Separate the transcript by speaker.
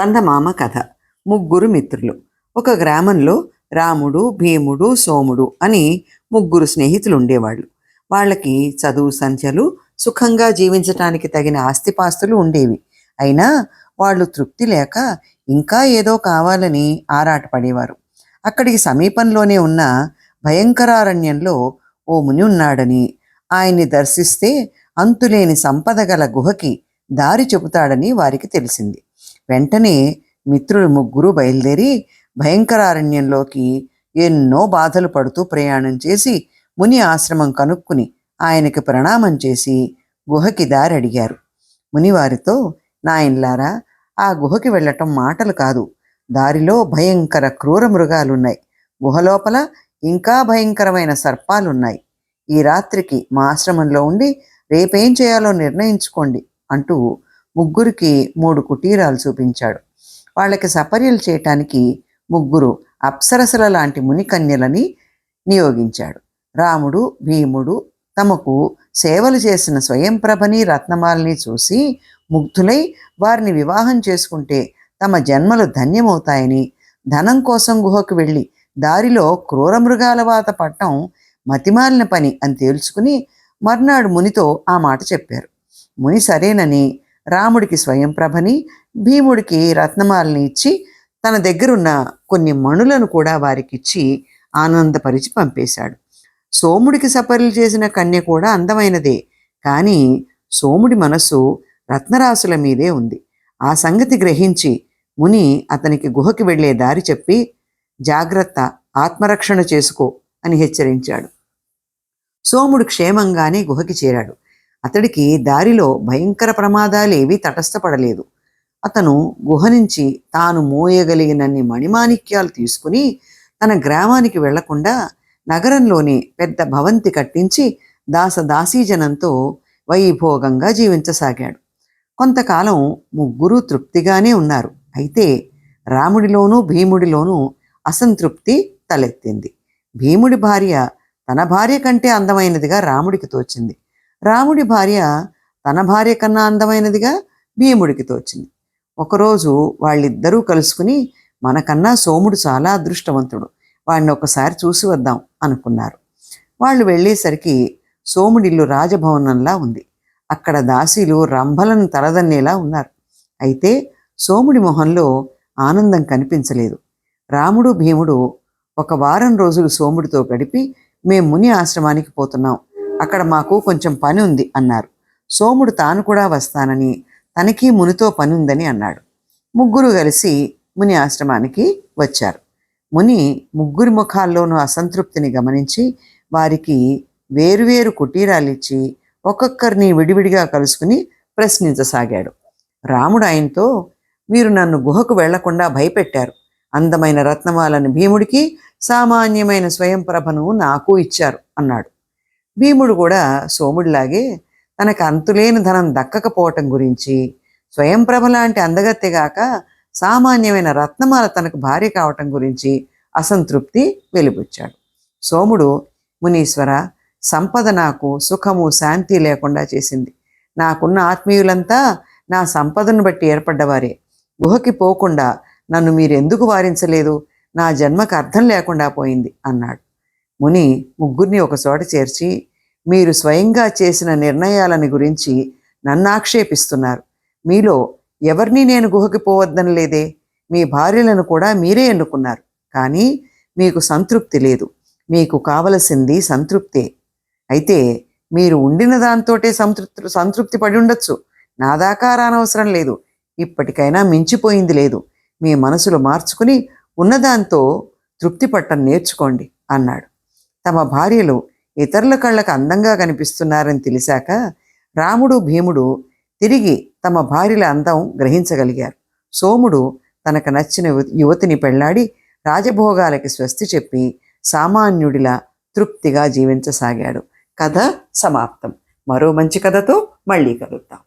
Speaker 1: చందమామ కథ. ముగ్గురు మిత్రులు. ఒక గ్రామంలో రాముడు భీముడు సోముడు అని ముగ్గురు స్నేహితులు ఉండేవాళ్ళు వాళ్ళకి చదువు సంఖ్యలు సుఖంగా జీవించటానికి తగిన ఆస్తిపాస్తులు ఉండేవి. అయినా వాళ్ళు తృప్తి లేక ఇంకా ఏదో కావాలని ఆరాటపడేవారు. అక్కడికి సమీపంలోనే ఉన్న భయంకరారణ్యంలో ఓ ముని ఉన్నాడని ఆయన్ని దర్శిస్తే అంతులేని సంపద గల గుహకి దారి చెబుతాడని వారికి తెలిసింది. వెంటనే మిత్రులు ముగ్గురు బయలుదేరి భయంకరారణ్యంలోకి ఎన్నో బాధలు పడుతూ ప్రయాణం చేసి ముని ఆశ్రమం కనుక్కుని ఆయనకి ప్రణామం చేసి గుహకి దారి అడిగారు. మునివారితో నాయన్లారా ఆ గుహకి వెళ్ళటం మాటలు కాదు. దారిలో భయంకర క్రూర మృగాలున్నాయి. గుహలోపల ఇంకా భయంకరమైన సర్పాలున్నాయి. ఈ రాత్రికి మా ఆశ్రమంలో ఉండి రేపేం చేయాలో నిర్ణయించుకోండి అంటూ ముగ్గురికి మూడు కుటీరాలు చూపించాడు. వాళ్ళకి సపర్యలు చేయటానికి ముగ్గురు అప్సరసల లాంటి మునికన్యలని నియోగించాడు. రాముడు భీముడు తమకు సేవలు చేసిన స్వయంప్రభని రత్నమాలని చూసి ముగ్ధులై వారిని వివాహం చేసుకుంటే తమ జన్మలు ధన్యమవుతాయని ధనం కోసం గుహకు వెళ్ళి దారిలో క్రూర మృగాల వాత పట్టం మతిమాలిన పని అని తేల్చుకుని మర్నాడు మునితో ఆ మాట చెప్పారు. ముని సరేనని రాముడికి స్వయంప్రభని భీముడికి రత్నమాలని ఇచ్చి తన దగ్గరున్న కొన్ని మణులను కూడా వారికిచ్చి ఆనందపరిచి పంపేశాడు. సోముడికి సపర్యలు చేసిన కన్య కూడా అందమైనదే కానీ సోముడి మనసు రత్నరాశుల మీదే ఉంది. ఆ సంగతి గ్రహించి ముని అతనికి గుహకి వెళ్ళే దారి చెప్పి జాగ్రత్త ఆత్మరక్షణ చేసుకో అని హెచ్చరించాడు. సోముడు క్షేమంగానే గుహకి చేరాడు. అతడికి దారిలో భయంకర ప్రమాదాలు ఏవీ తటస్థపడలేదు. అతను గుహ నుంచి తాను మోయగలిగినన్ని మణిమాణిక్యాలు తీసుకుని తన గ్రామానికి వెళ్ళకుండా నగరంలోనే పెద్ద భవంతి కట్టించి దాసదాసీజనంతో వైభోగంగా జీవించసాగాడు. కొంతకాలం ముగ్గురు తృప్తిగానే ఉన్నారు. అయితే రాముడిలోనూ భీముడిలోనూ అసంతృప్తి తలెత్తింది. భీముడి భార్య తన భార్య కంటే అందమైనదిగా రాముడికి తోచింది. రాముడి భార్య తన భార్య కన్నా అందమైనదిగా భీముడికి తోచింది. ఒకరోజు వాళ్ళిద్దరూ కలుసుకుని మనకన్నా సోముడు చాలా అదృష్టవంతుడు వాడిని ఒకసారి చూసి వద్దాం అనుకున్నారు. వాళ్ళు వెళ్ళేసరికి సోముడిల్లు రాజభవనంలా ఉంది. అక్కడ దాసీలు రంభలను తలదన్నేలా ఉన్నారు. అయితే సోముడి మొహంలో ఆనందం కనిపించలేదు. రాముడు భీముడు ఒక వారం రోజులు సోముడితో గడిపి మేం ముని ఆశ్రమానికి పోతున్నాం అక్కడ మాకు కొంచెం పని ఉంది అన్నారు. సోముడు తాను కూడా వస్తానని తనకి మునితో పని ఉందని అన్నాడు. ముగ్గురు కలిసి ముని ఆశ్రమానికి వచ్చారు. ముని ముగ్గురి ముఖాల్లోనూ అసంతృప్తిని గమనించి వారికి వేరువేరు కుటీరాలిచ్చి ఒక్కొక్కరిని విడివిడిగా కలుసుకుని ప్రశ్నించసాగాడు. రాముడు ఆయనతో మీరు నన్ను గుహకు వెళ్ళకుండా భయపెట్టారు. అందమైన రత్నమాలను భీముడికి సామాన్యమైన స్వయంప్రభను నాకు ఇచ్చారు అన్నాడు. భీముడు కూడా సోముడిలాగే తనకు అంతులేని ధనం దక్కకపోవటం గురించి స్వయంప్రభ లాంటి అందగత్తెగాక సామాన్యమైన రత్నమాల తనకు భార్య కావటం గురించి అసంతృప్తి వెలిబుచ్చాడు. సోముడు మునీశ్వర సంపద నాకు సుఖము శాంతి లేకుండా చేసింది. నాకున్న ఆత్మీయులంతా నా సంపదను బట్టి ఏర్పడ్డవారే. గుహకి పోకుండా నన్ను మీరెందుకు వారించలేదు? నా జన్మకు అర్థం లేకుండా పోయింది అన్నాడు. ముని ముగ్గురిని ఒక చోట చేర్చి మీరు స్వయంగా చేసిన నిర్ణయాలని గురించి నన్ను ఆక్షేపిస్తున్నారు. మీలో ఎవరిని నేను గుహకి పోవద్దని లేదే. మీ భార్యలను కూడా మీరే ఎన్నుకున్నారు. కానీ మీకు సంతృప్తి లేదు. మీకు కావలసింది సంతృప్తే. అయితే మీరు ఉండిన దాంతోటే సంతృప్తి సంతృప్తి పడి ఉండొచ్చు. నా దాకా రానవసరం లేదు. ఇప్పటికైనా మించిపోయింది లేదు. మీ మనసులు మార్చుకుని ఉన్నదాంతో తృప్తి పట్టం నేర్చుకోండి అన్నాడు. తమ భార్యలు ఇతరుల కళ్ళకు అందంగా కనిపిస్తున్నారని తెలిసాక రాముడు భీముడు తిరిగి తమ భార్యల అందం గ్రహించగలిగారు. సోముడు తనకు నచ్చిన యువతిని పెళ్ళాడి రాజభోగాలకి స్వస్తి చెప్పి సామాన్యుడిలా తృప్తిగా జీవించసాగాడు. కథ సమాప్తం. మరో మంచి కథతో మళ్ళీ కలుద్దాం.